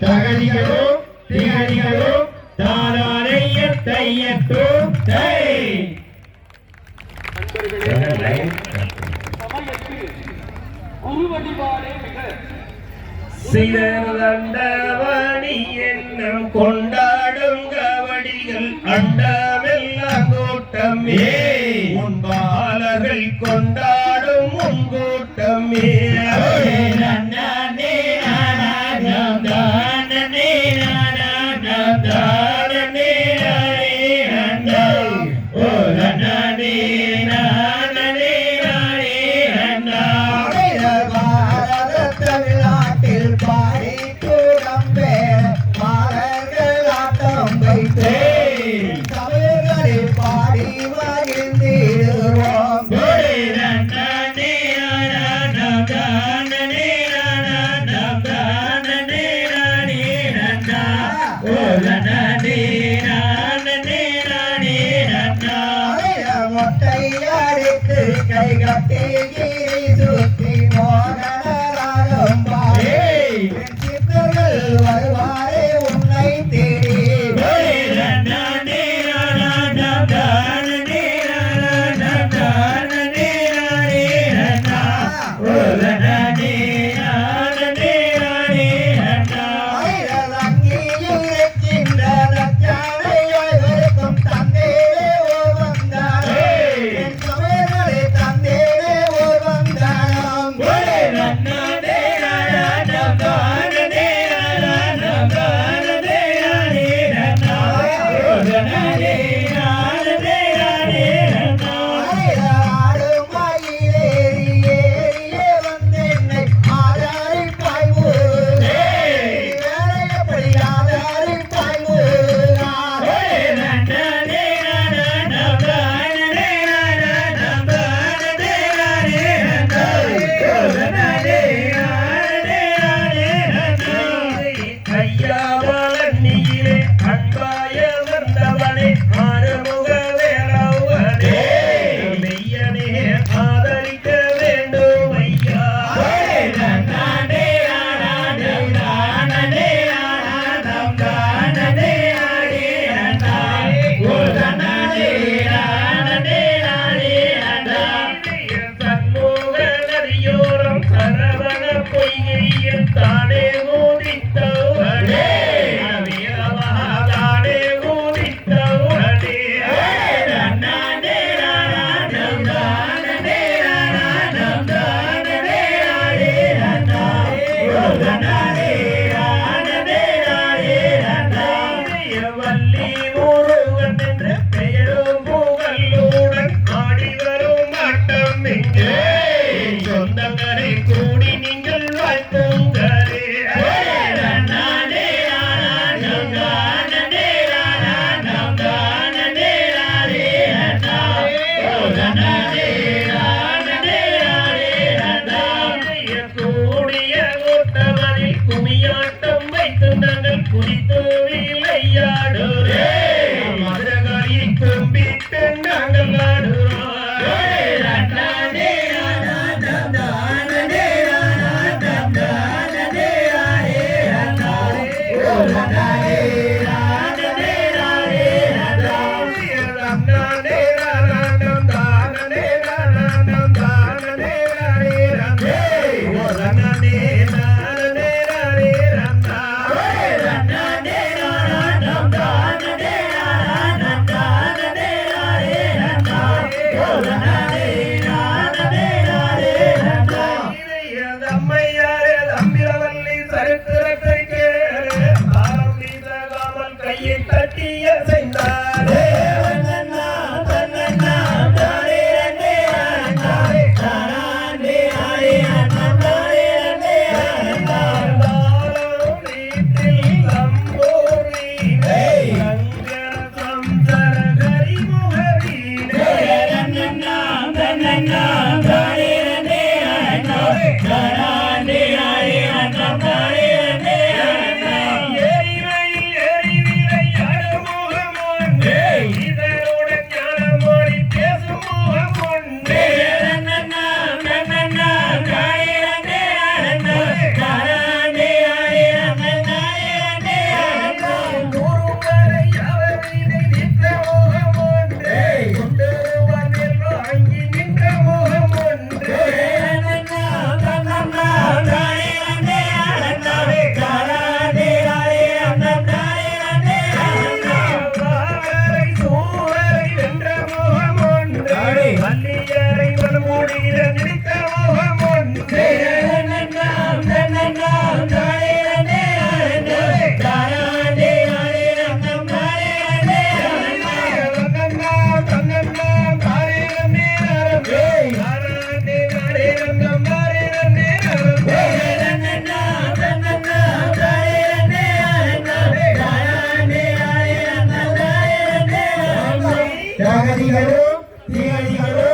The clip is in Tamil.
தகதிகளோ திகதிகளோ தாராரைய தையத்தோ தை. சிறந்தண்டவடி என்னும் கொண்டாடும் கவடிகள் அண்டமெல்லாம் கூட்டம் ஏ. கையடித்து கைகட்டி கூடி நீங்கள் வாழ்த்து. రణనేనా அகதிகளோ திகதிகளோ